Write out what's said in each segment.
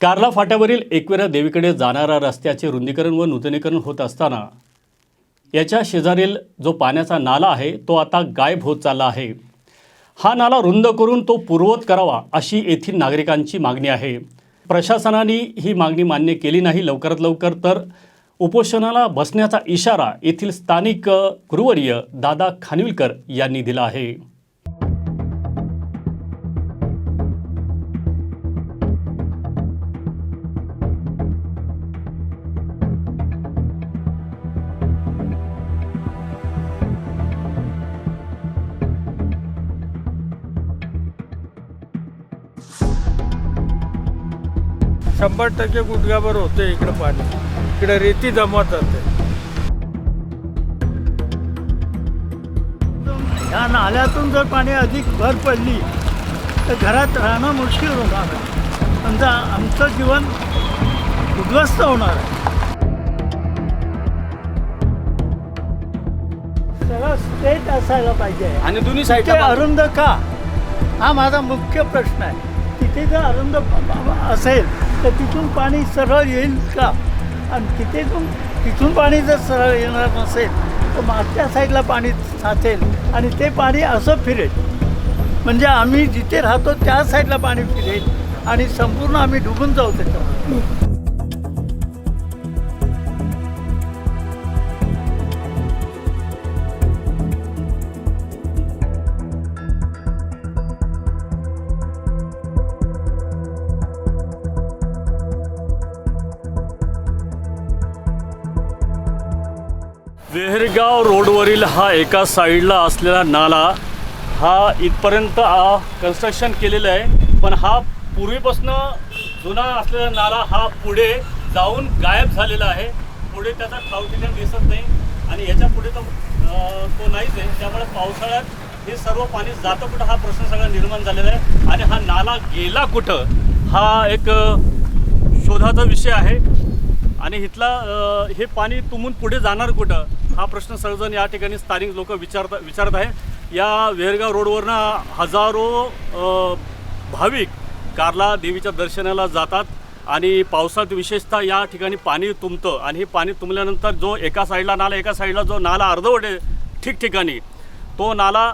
कार्ला फाट्यावरील एकवेरा देवीकडे जाणाऱ्या रस्त्याचे रुंदीकरण व नूतनीकरण होत असताना याच्या शेजारील जो पाण्याचा नाला आहे तो आता गायब होत चालला आहे. हा नाला रुंद करून तो पूर्ववत करावा अशी येथील नागरिकांची मागणी आहे. प्रशासनाने ही मागणी मान्य केली नाही लवकरात लवकर तर उपोषणाला बसण्याचा इशारा येथील स्थानिक गुरुवर्य दादा खानविलकर यांनी दिला आहे. शंभर टक्के गुडघ्याभर होते इकडं पाणी. इकडे रेती जमत जाते ह्या नाल्यातून जर पाणी अधिक भर पडली तर घरात राहणं मुश्किल होणार आहे. समजा आमचं जीवन उद्ध्वस्त होणार आहे. सगळं स्ट्रेट असायला पाहिजे. आणि दोन्ही तिथे साईडला अरुंद का? हा माझा मुख्य प्रश्न आहे. तिथे जर अरुंद असेल तर तिथून पाणी सरळ येईल का? आणि तिथेतून तिथून पाणी जर सरळ येणार नसेल तर मागच्या साईडला पाणी साचेल आणि ते पाणी असं फिरेल. म्हणजे आम्ही जिथे राहतो त्या साईडला पाणी फिरेल आणि संपूर्ण आम्ही डुबून जाऊ त्याच्यावर. देहरगाव रोडवरील हा एका साईडला असलेला नाला हा इथपर्यंत कन्स्ट्रक्शन केलेलं आहे. पण हा पूर्वीपासनं जुना असलेला नाला हा पुढे जाऊन गायब झालेला आहे. पुढे त्याचा ठाव दिसत नाही. आणि याच्यापुढे तर तो नाहीच आहे. त्यामुळे पावसाळ्यात हे सर्व पाणी जातं कुठं हा प्रश्न सगळा निर्माण झालेला आहे. आणि हा नाला गेला कुठं हा एक शोधाचा विषय आहे. आणि इथला हे पाणी तुमून पुढे जाणार कुठं हा प्रश्न सर्वजण या ठिकाणी स्थानिक लोक विचारत विचारत आहे. या वेरगाव रोडवरनं हजारो भाविक कारला देवीच्या दर्शनाला जातात आणि पावसात विशेषतः या ठिकाणी पाणी तुंबतं आणि हे पाणी तुंबल्यानंतर जो एका साईडला नाला एका साईडला जो नाला अर्धवट ठिकठिकाणी तो नाला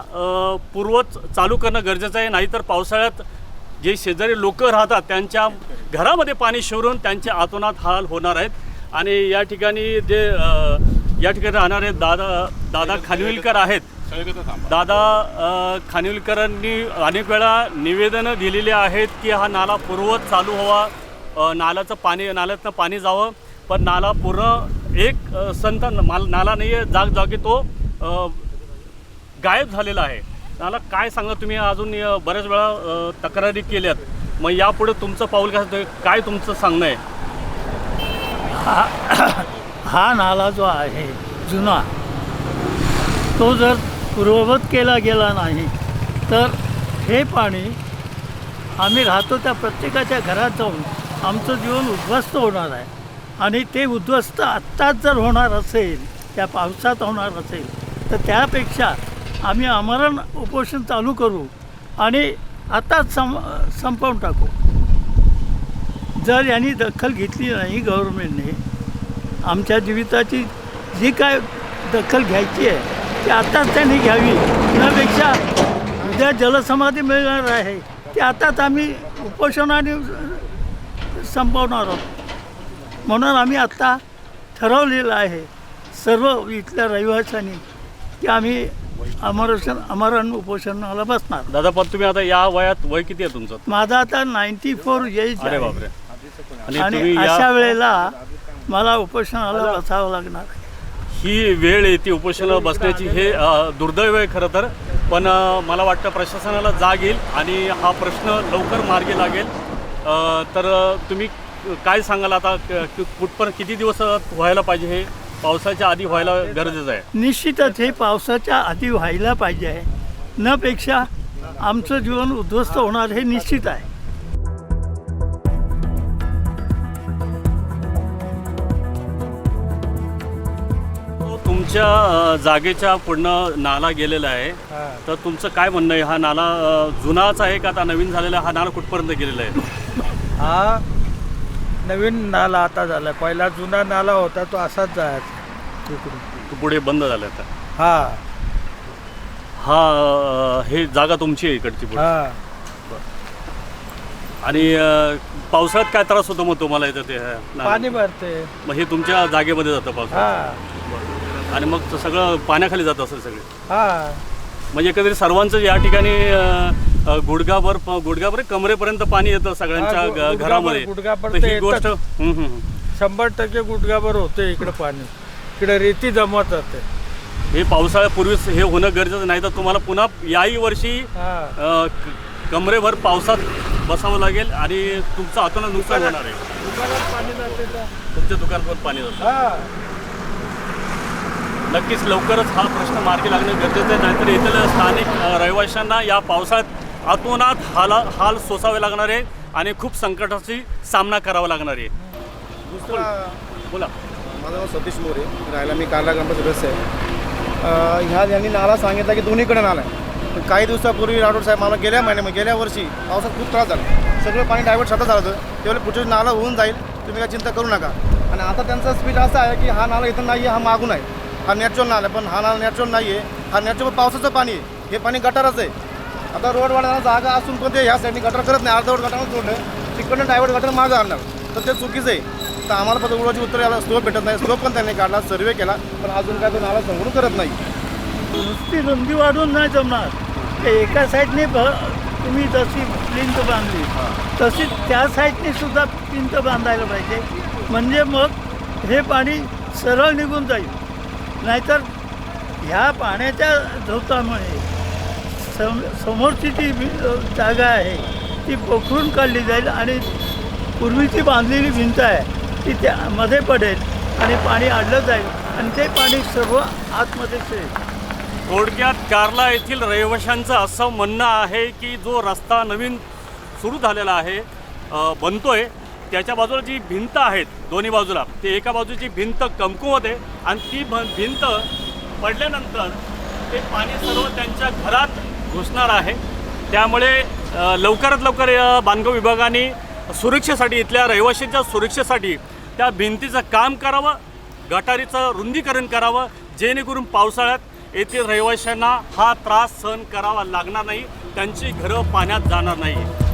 पूर्वच चालू करणं गरजेचं आहे. नाहीतर पावसाळ्यात जे शेजारी लोक राहतात त्यांच्या घरामध्ये पाणी शिरून त्यांचे आतोनात हाल होणार आहेत. आणि या ठिकाणी जे या ठिकाणी राहणारे दादा दादा खानविलकर आहेत. दादा खानविलकरांनी अनेक वेळा निवेदनं दिलेली आहेत की हा नाला पूर्वत चालू व्हावा. अ, नाल्याचं पाणी नाल्यातनं पाणी जावं. पण नाला पूर्ण एक संत माल- नाला नाही आहे जागजागी तो गायब झालेला आहे. त्याला काय सांगा तुम्ही? अजून बऱ्याच वेळा तक्रारी केल्यात. मग यापुढे तुमचं पाऊल काय? काय तुमचं सांगणं आहे? हा नाला जो आहे जुना तो जर पूर्ववत केला गेला नाही तर हे पाणी आम्ही राहतो त्या प्रत्येकाच्या घरात जाऊन आमचं जीवन उद्ध्वस्त होणार आहे. आणि ते उद्ध्वस्त आत्ताच जर होणार असेल त्या पावसात होणार असेल तर त्यापेक्षा आम्ही आमरण उपोषण चालू करू आणि आताच सं संपवून टाकू. जर यांनी दखल घेतली नाही गव्हर्मेंटने आमच्या जीविताची जी काय दखल घ्यायची आहे ती आताच त्यांनी घ्यावी. त्यापेक्षा उद्या जलसमाधी मिळणार आहे ते आताच आम्ही उपोषणाने संपवणार आहोत. म्हणून आम्ही आत्ता ठरवलेलं आहे सर्व इथल्या रहिवाशांनी की आम्ही अमरोषण अमरण उपोषणाला बसणार. दादा पण तुम्ही आता या वयात वय किती आहे तुमचं? माझा आता नाईन्टी फोर एज अरे बापरे. आणि आणि तुम्ही अशा वेळेला मला उपोषणाला बसावं लागणार. ही वेळ येते उपोषणाला बसण्याची. हे दुर्दैव आहे खरं तर. पण मला वाटतं प्रशासनाला जाग येईल आणि हा प्रश्न लवकर मार्गी लागेल. तर तुम्ही काय सांगाल आता? कुठपर्यंत किती दिवस व्हायला पाहिजे हे? पावसाच्या आधी व्हायला गरजेचं आहे. निश्चितच हे पावसाच्या आधी व्हायला पाहिजे आहे. न पेक्षा आमचं जीवन उद्ध्वस्त होणार हे निश्चित आहे. तुमच्या जागेच्या पूर्ण नाला गेलेला आहे. तर तुमचं काय म्हणणं आहे? हा नाला जुनाच आहे का? आता नवीन झालेला हा नाला कुठपर्यंत गेलेला आहे? हा नवीन नाला आता झाला पहिला जुना नाला होता तो असाच जायचा. तिकडून. तो पुढे बंद झाला आता. हा. हा हे जागा तुमची आहे इकडची पुढे. हा. आणि अं, पावसाळ्यात काय त्रास होतो मग तुम्हाला इथं ते अं, नाला? पाणी भरते. मग हे तुमच्या जागेमध्ये जातं पावसाळ्यात? हा. आणि मग ते सगळं पाण्याखाली जात असेल सगळे. हा. म्हणजे एकंदरीत सर्वांचं या ठिकाणी अं, अं, गुडघाभर प- गुडघाभर कमरेपर्यंत पाणी येतं सगळ्यांच्या हा, गु- घ- गुडघाभर- घरामध्ये तर ही येतच. गोष्ट हम्म, हम्म, हम्म. शंभर टक्के गुडघाभर होते इकडं पाणी. इकडे रेती जमत जाते. हे पावसाळ्यापूर्वीच हे होणं गरजेचं नाही तर तुम्हाला पुन्हा याही वर्षी हा. अं, क- कमरेभर पावसात बसावं लागेल आणि तुमचं अतोनात नुकसान होणार आहे. दुकानात पाणी जाते का? तुमच्या दुकानावर पाणी जातं. हा. नक्कीच लवकरच हा प्रश्न मार्गी लागणं गरजेचं आहे. नाहीतर येथील स्थानिक रहिवाशांना या पावसाळ्यात आतोनात हाला हाल सोसावे लागणार आहे आणि खूप संकटाची सामना करावा लागणार आहे. दुसरा बोला. माझं नाव सतीश मोरे. राहायला मी कारला ग्रामचा सदस्य आहे. ह्या यांनी नाला सांगितला की दोन्हीकडे नाला आहे. पण काही दिवसापूर्वी राठोड साहेब मला गेल्या महिन्यामध्ये गेल्या वर्षी पावसात खूप त्रास झाला. सगळं पाणी डायव्हर्ट स्वतः झालं होतं. त्यावेळी पुढच्या नाला होऊन जाईल. तुम्ही काय चिंता करू नका. आणि आता त्यांचा स्पीच असा आहे की हा नाला इथं नाही आहे हा मागून आहे. हा नॅचरल नाला आहे पण हा नाला नॅचरल नाही आहे हा नॅचरल पावसाचं पाणी आहे. हे पाणी गटारच आहे. आता रोड वाढवण्याला जागा असून पण ते ह्या साईडने गटर करत नाही. अर्धवट गटार सोडलं तिकडनं डायव्हर्ट गटर मागं आणणार तर ते चुकीचं आहे. तर आम्हाला फक्त उडवाची उत्तर याला स्लोप भेटत नाही. स्लोप पण त्यांनी काढला सर्वे केला. पण अजून काय तो नाला संगून करत नाही. नुसती रुंदी वाढून नाही जमणार. ते एका साईडने तुम्ही जशी प्लिंत बांधली तशी त्या साईडने सुद्धा भिंत बांधायला पाहिजे. म्हणजे मग हे पाणी सरळ निघून जाईल. नाहीतर ह्या पाण्याच्या झोतामुळे सम समोरची जी जागा आहे ती पोखरून काढली जाईल आणि पूर्वीची बांधलेली भिंत आहे ती त्या मध्ये पडेल आणि पाणी आडलं जाईल आणि ते पाणी सर्व आतमध्ये शिरेल. थोडक्यात कार्ला येथील रहिवाशांचं असं म्हणणं आहे की जो रस्ता नवीन सुरू झालेला आहे बनतोय त्याच्या बाजूला जी भिंत आहेत दोन्ही बाजूला. ते एका बाजूची भिंत कमकुवत आहे आणि ती भ भिंत पडल्यानंतर ते पाणी सर्व त्यांच्या घरात घुसणार आहे. त्यामुळे लवकरात लवकर या बांधकाम विभागाने सुरक्षेसाठी इथल्या रहिवाशांच्या सुरक्षेसाठी त्या भिंतीचं काम करावं गटारीचं रुंदीकरण करावं जेणेकरून पावसाळ्यात येथील रहिवाशांना हा त्रास सहन करावा लागणार नाही त्यांची घरं पाण्यात जाणार नाही.